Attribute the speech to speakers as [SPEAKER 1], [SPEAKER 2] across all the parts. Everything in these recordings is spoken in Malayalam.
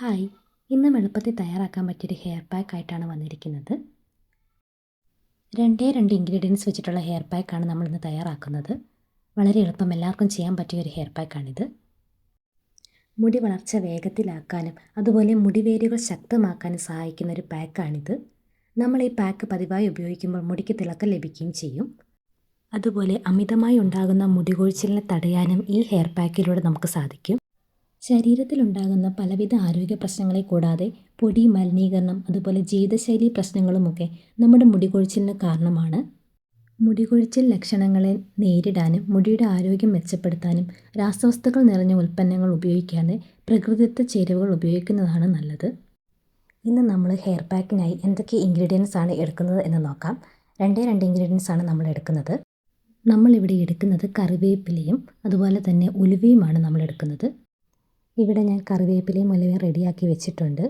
[SPEAKER 1] ഹായ്. ഇന്ന് എളുപ്പത്തിൽ തയ്യാറാക്കാൻ പറ്റിയൊരു ഹെയർ പാക്ക് ആയിട്ടാണ് വന്നിരിക്കുന്നത്. രണ്ടേ രണ്ട് ഇൻഗ്രീഡിയൻസ് വെച്ചിട്ടുള്ള ഹെയർ പാക്കാണ് നമ്മളിന്ന് തയ്യാറാക്കുന്നത്. വളരെ എളുപ്പം എല്ലാവർക്കും ചെയ്യാൻ പറ്റിയ ഒരു ഹെയർ പാക്കാണിത് മുടി വളർച്ച വേഗത്തിലാക്കാനും അതുപോലെ മുടി മുടിവേരുകൾ ശക്തമാക്കാനും സഹായിക്കുന്ന ഒരു പാക്കാണിത് നമ്മൾ ഈ പാക്ക് പതിവായി ഉപയോഗിക്കുമ്പോൾ മുടിക്ക് തിളക്കം ലഭിക്കുകയും ചെയ്യും. അതുപോലെ അമിതമായി ഉണ്ടാകുന്ന മുടികൊഴിച്ചിലിനെ തടയാനും ഈ ഹെയർ പാക്കിലൂടെ നമുക്ക് സാധിക്കും. ശരീരത്തിലുണ്ടാകുന്ന പലവിധ ആരോഗ്യ പ്രശ്നങ്ങളെ കൂടാതെ പൊടി മലിനീകരണം അതുപോലെ ജീവിതശൈലി പ്രശ്നങ്ങളുമൊക്കെ നമ്മുടെ മുടി കൊഴിച്ചിലിന് കാരണമാണ്. മുടി കൊഴിച്ചിൽ ലക്ഷണങ്ങളെ നേരിടാനും മുടിയുടെ ആരോഗ്യം മെച്ചപ്പെടുത്താനും രാസവസ്തുക്കൾ നിറഞ്ഞ ഉൽപ്പന്നങ്ങൾ ഉപയോഗിക്കാതെ പ്രകൃതിദത്ത ചേരുവകൾ ഉപയോഗിക്കുന്നതാണ് നല്ലത്. ഇന്ന് നമ്മൾ ഹെയർ പാക്കിനായി എന്തൊക്കെ ഇൻഗ്രീഡിയൻസ് ആണ് എടുക്കുന്നത് എന്ന് നോക്കാം. രണ്ടേ രണ്ട് ഇൻഗ്രീഡിയൻസ് ആണ് നമ്മൾ എടുക്കുന്നത്. നമ്മളിവിടെ എടുക്കുന്നത് കറിവേപ്പിലയും അതുപോലെ തന്നെ ഉലുവയുമാണ് നമ്മൾ എടുക്കുന്നത്. ഇവിടെ ഞാൻ കറിവേപ്പിലയും ഉലുവയും റെഡിയാക്കി വെച്ചിട്ടുണ്ട്.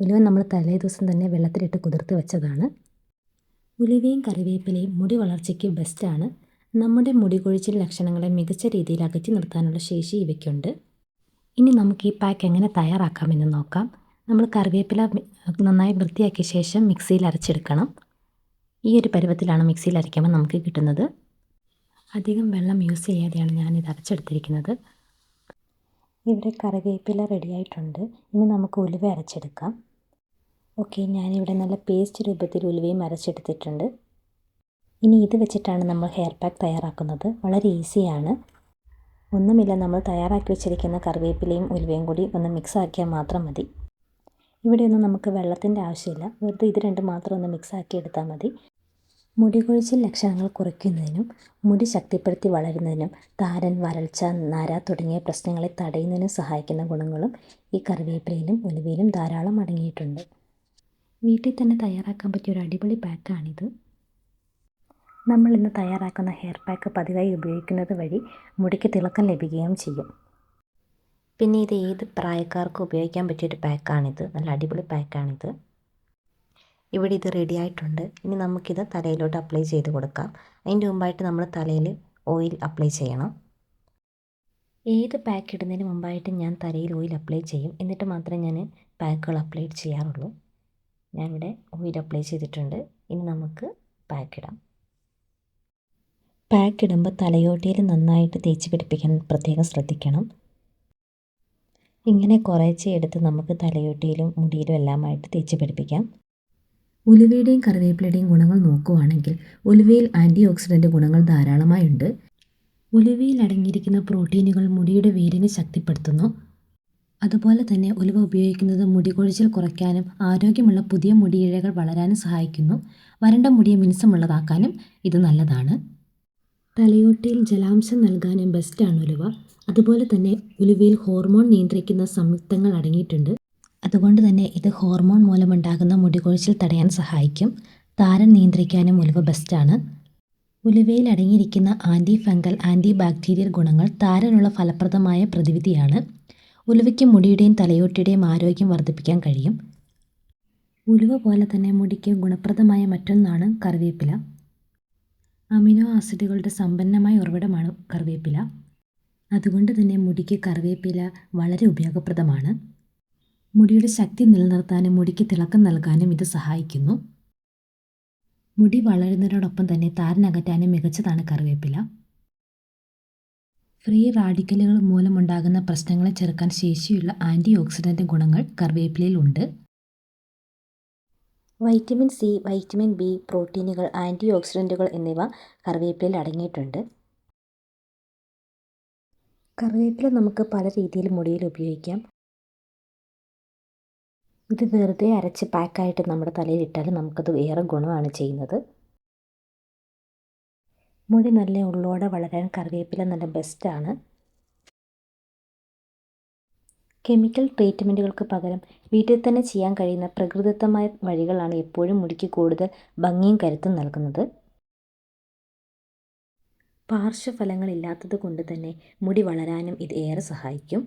[SPEAKER 1] ഉലുവ നമ്മൾ തലേ ദിവസം തന്നെ വെള്ളത്തിലിട്ട് കുതിർത്ത് വെച്ചതാണ്. ഉലുവയും കറിവേപ്പിലയും മുടി വളർച്ചയ്ക്ക് ബെസ്റ്റാണ് നമ്മുടെ മുടി കൊഴിച്ചിൽ ലക്ഷണങ്ങളെ മികച്ച രീതിയിൽ അകറ്റി നിർത്താനുള്ള ശേഷി ഇവയ്ക്കുണ്ട്. ഇനി നമുക്ക് ഈ പാക്ക് എങ്ങനെ തയ്യാറാക്കാമെന്ന് നോക്കാം. നമ്മൾ കറിവേപ്പില നന്നായി വൃത്തിയാക്കിയ ശേഷം മിക്സിയിൽ അരച്ചെടുക്കണം. ഈ ഒരു പരുവത്തിലാണ് മിക്സിയിൽ അരയ്ക്കുമ്പോൾ നമുക്ക് കിട്ടുന്നത്. അധികം വെള്ളം യൂസ് ചെയ്യാതെയാണ് ഞാനിത് അരച്ചെടുത്തിരിക്കുന്നത്. ഇവിടെ കറിവേപ്പില റെഡിയായിട്ടുണ്ട് ഇനി നമുക്ക് ഉലുവ അരച്ചെടുക്കാം. ഓക്കെ ഞാനിവിടെ നല്ല പേസ്റ്റ് രൂപത്തിൽ ഉലുവയും അരച്ചെടുത്തിട്ടുണ്ട്. ഇനി ഇത് വെച്ചിട്ടാണ് നമ്മൾ ഹെയർ പാക്ക് തയ്യാറാക്കുന്നത്. വളരെ ഈസിയാണ് ഒന്നുമില്ല നമ്മൾ തയ്യാറാക്കി വെച്ചിരിക്കുന്ന കറിവേപ്പിലയും ഉലുവയും കൂടി ഒന്ന് മിക്സ് ആക്കിയാൽ മാത്രം മതി. ഇവിടെയൊന്നും നമുക്ക് വെള്ളത്തിന്റെ ആവശ്യമില്ല. വെറുതെ ഇത് രണ്ടും മാത്രം ഒന്ന് മിക്സ് ആക്കി എടുത്താൽ മതി. മുടി കൊഴിച്ചിൽ ലക്ഷണങ്ങൾ കുറയ്ക്കുന്നതിനും മുടി ശക്തിപ്പെടുത്തി വളരുന്നതിനും താരൻ വരൾച്ച നര തുടങ്ങിയ പ്രശ്നങ്ങളെ തടയുന്നതിനും സഹായിക്കുന്ന ഗുണങ്ങളും ഈ കറിവേപ്പിലയിലും ഉലുവയിലും ധാരാളം അടങ്ങിയിട്ടുണ്ട്. വീട്ടിൽ തന്നെ തയ്യാറാക്കാൻ പറ്റിയ ഒരു അടിപൊളി പാക്കാണിത്. നമ്മൾ ഇന്ന് തയ്യാറാക്കുന്ന ഹെയർ പാക്ക് പതിവായി ഉപയോഗിക്കുന്നത് വഴി മുടിക്ക് തിളക്കം ലഭിക്കുകയും ചെയ്യും. പിന്നെ ഇത് ഏത് പ്രായക്കാർക്കും ഉപയോഗിക്കാൻ പറ്റിയൊരു പാക്കാണിത്. നല്ല അടിപൊളി പാക്കാണിത്. ഇവിടെ ഇത് റെഡി ആയിട്ടുണ്ട്. ഇനി നമുക്കിത് തലയിലോട്ട് അപ്ലൈ ചെയ്ത് കൊടുക്കാം. അതിന്റെ മുമ്പായിട്ട് നമ്മൾ തലയിൽ ഓയിൽ അപ്ലൈ ചെയ്യണം. ഏത് പാക്ക് ഇടുന്നതിന് മുമ്പായിട്ട് ഞാൻ തലയിൽ ഓയിൽ അപ്ലൈ ചെയ്യും. എന്നിട്ട് മാത്രമേ ഞാൻ പാക്കുകൾ അപ്ലൈ ചെയ്യാറുള്ളൂ. ഞാനിവിടെ ഓയിൽ അപ്ലൈ ചെയ്തിട്ടുണ്ട്. ഇനി നമുക്ക് പാക്ക് ഇടാം. പാക്ക് ഇടുമ്പോൾ തലയോട്ടിയിൽ നന്നായിട്ട് തേച്ച് പിടിപ്പിക്കാൻ പ്രത്യേകം ശ്രദ്ധിക്കണം. ഇങ്ങനെ കുറേച്ചെ എടുത്ത് നമുക്ക് തലയോട്ടിയിലും മുടിയിലും എല്ലാമായിട്ട് തേച്ച് പിടിപ്പിക്കാം. ഉലുവയുടെയും കറിവേപ്പിലയുടെയും ഗുണങ്ങൾ നോക്കുവാണെങ്കിൽ ഉലുവയിൽ ആന്റി ഓക്സിഡന്റ് ഗുണങ്ങൾ ധാരാളമായുണ്ട്. ഉലുവയിൽ അടങ്ങിയിരിക്കുന്ന പ്രോട്ടീനുകൾ മുടിയുടെ വേരിനെ ശക്തിപ്പെടുത്തുന്നു. അതുപോലെ തന്നെ ഉലുവ ഉപയോഗിക്കുന്നത് മുടി കൊഴിച്ചിൽ കുറയ്ക്കാനും ആരോഗ്യമുള്ള പുതിയ മുടിയിഴകൾ വളരാനും സഹായിക്കുന്നു. വരണ്ട മുടിയെ മിനുസമുള്ളതാക്കാനും ഇത് നല്ലതാണ്. തലയോട്ടിയിൽ ജലാംശം നൽകാനും ബെസ്റ്റാണ് ഉലുവ. അതുപോലെ തന്നെ ഉലുവയിൽ ഹോർമോൺ നിയന്ത്രിക്കുന്ന സംയുക്തങ്ങൾ അടങ്ങിയിട്ടുണ്ട്. അതുകൊണ്ട് തന്നെ ഇത് ഹോർമോൺ മൂലമുണ്ടാകുന്ന മുടികൊഴിച്ചിൽ തടയാൻ സഹായിക്കും. താരൻ നിയന്ത്രിക്കാനും ഉലുവ ബെസ്റ്റാണ്. ഉലുവയിൽ അടങ്ങിയിരിക്കുന്ന ആന്റി ഫംഗൽ ആന്റി ബാക്ടീരിയൽ ഗുണങ്ങൾ താരനുള്ള ഫലപ്രദമായ പ്രതിവിധിയാണ്. ഉലുവയ്ക്ക് മുടിയുടെയും തലയോട്ടിയുടെയും ആരോഗ്യം വർദ്ധിപ്പിക്കാൻ കഴിയും. ഉലുവ പോലെ തന്നെ മുടിക്ക് ഗുണപ്രദമായ മറ്റൊന്നാണ് കറിവേപ്പില. അമിനോ ആസിഡുകളുടെ സമ്പന്നമായ ഉറവിടമാണ് കറിവേപ്പില. അതുകൊണ്ട് തന്നെ മുടിക്ക് കറിവേപ്പില വളരെ ഉപയോഗപ്രദമാണ്. മുടിയുടെ ശക്തി നിലനിർത്താനും മുടിക്ക് തിളക്കം നൽകാനും ഇത് സഹായിക്കുന്നു. മുടി വളരുന്നതിനോടൊപ്പം തന്നെ താരനകറ്റാനും മികച്ചതാണ് കറിവേപ്പില. ഫ്രീ റാഡിക്കലുകൾ മൂലമുണ്ടാകുന്ന പ്രശ്നങ്ങളെ ചെറുക്കാൻ ശേഷിയുള്ള ആന്റി ഓക്സിഡന്റ് ഗുണങ്ങൾ കറിവേപ്പിലയിലുണ്ട് വൈറ്റമിൻ സി വൈറ്റമിൻ ബി പ്രോട്ടീനുകൾ ആന്റി ഓക്സിഡന്റുകൾ എന്നിവ കറിവേപ്പിലയിൽ അടങ്ങിയിട്ടുണ്ട്. കറിവേപ്പില നമുക്ക് പല രീതിയിൽ മുടിയിൽ ഉപയോഗിക്കാം. ഇത് വെറുതെ അരച്ച് പാക്കായിട്ട് നമ്മുടെ തലയിൽ ഇട്ടാൽ നമുക്കത് ഏറെ ഗുണമാണ് ചെയ്യുന്നത്. മുടി നല്ല ഉള്ളോടെ വളരാൻ കറിവേപ്പില നല്ല ബെസ്റ്റാണ് കെമിക്കൽ ട്രീറ്റ്മെന്റുകൾക്ക് പകരം വീട്ടിൽ തന്നെ ചെയ്യാൻ കഴിയുന്ന പ്രകൃതിദത്തമായ വഴികളാണ് എപ്പോഴും മുടിക്ക് കൂടുതൽ ഭംഗിയും കരുത്തും നൽകുന്നത്. പാർശ്വഫലങ്ങളില്ലാത്തത് കൊണ്ട് തന്നെ മുടി വളരാനും ഇത് ഏറെ സഹായിക്കും.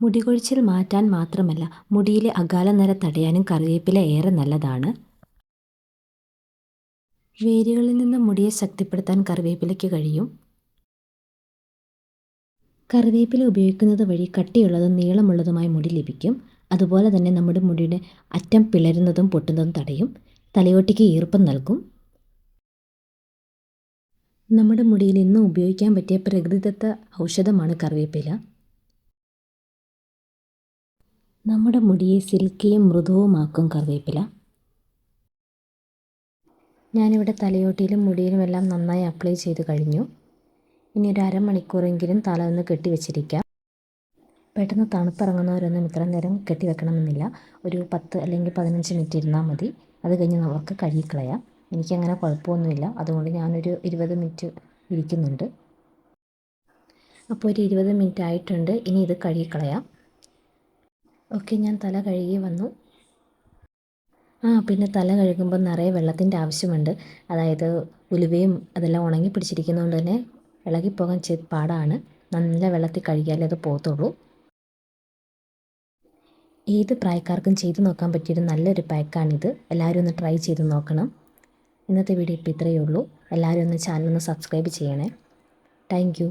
[SPEAKER 1] മുടി കൊഴിച്ചിൽ മാറ്റാൻ മാത്രമല്ല മുടിയിലെ അകാല നിര തടയാനും കറിവേപ്പില ഏറെ നല്ലതാണ്. വേരുകളിൽ നിന്ന് മുടിയെ ശക്തിപ്പെടുത്താൻ കറിവേപ്പിലയ്ക്ക് കഴിയും. കറിവേപ്പില ഉപയോഗിക്കുന്നത് വഴി കട്ടിയുള്ളതും നീളമുള്ളതുമായ മുടി ലഭിക്കും. അതുപോലെ തന്നെ നമ്മുടെ മുടിയുടെ അറ്റം പിളരുന്നതും പൊട്ടുന്നതും തടയും. തലയോട്ടിക്ക് ഈർപ്പം നൽകും. നമ്മുടെ മുടിയിൽ ഇന്നും ഉപയോഗിക്കാൻ പറ്റിയ പ്രകൃതിദത്ത ഔഷധമാണ് കറിവേപ്പില. നമ്മുടെ മുടിയെ സിൽക്കിയും മൃദുവുമാക്കും കറിവേപ്പില. ഞാനിവിടെ തലയോട്ടിയിലും മുടിയിലും എല്ലാം നന്നായി അപ്ലൈ ചെയ്ത് കഴിഞ്ഞു. ഇനി ഒരു അരമണിക്കൂറെങ്കിലും തല ഒന്ന് കെട്ടി വെച്ചിരിക്കാം. പെട്ടെന്ന് തണുപ്പിറങ്ങുന്നവരൊന്നും ഇത്ര നേരം കെട്ടി വെക്കണമെന്നില്ല. ഒരു പത്ത് അല്ലെങ്കിൽ പതിനഞ്ച് മിനിറ്റ് ഇരുന്നാൽ മതി. അത് കഴിഞ്ഞ് നമുക്ക് കഴുകിക്കളയാം. എനിക്കങ്ങനെ കുഴപ്പമൊന്നുമില്ല. അതുകൊണ്ട് ഞാനൊരു ഇരുപത് മിനിറ്റ് ഇരിക്കുന്നുണ്ട്. അപ്പോൾ ഒരു ഇരുപത് മിനിറ്റ് ആയിട്ടുണ്ട്. ഇനി ഇത് കഴുകിക്കളയാം. ഓക്കെ ഞാൻ തല കഴുകി വന്നു. ആ പിന്നെ തല കഴുകുമ്പോൾ നിറയെ വെള്ളത്തിന്റെ ആവശ്യമുണ്ട്. അതായത് ഉലുവയും അതെല്ലാം ഉണങ്ങി പിടിച്ചിരിക്കുന്നതുകൊണ്ട് തന്നെ ഇളകിപ്പോകാൻ ചെ പാടാണ്. നല്ല വെള്ളത്തിൽ കഴുകിയാലേ അത് പോകത്തുള്ളൂ. ഏത് പ്രായക്കാർക്കും ചെയ്തു നോക്കാൻ പറ്റിയൊരു നല്ലൊരു പാക്കാണിത്. എല്ലാവരും ഒന്ന് ട്രൈ ചെയ്ത് നോക്കണം. ഇന്നത്തെ വീഡിയോ ഇപ്പോൾ ഇത്രയേ ഉള്ളൂ. എല്ലാവരും ഒന്ന് ചാനൽ ഒന്ന് സബ്സ്ക്രൈബ് ചെയ്യണേ. താങ്ക്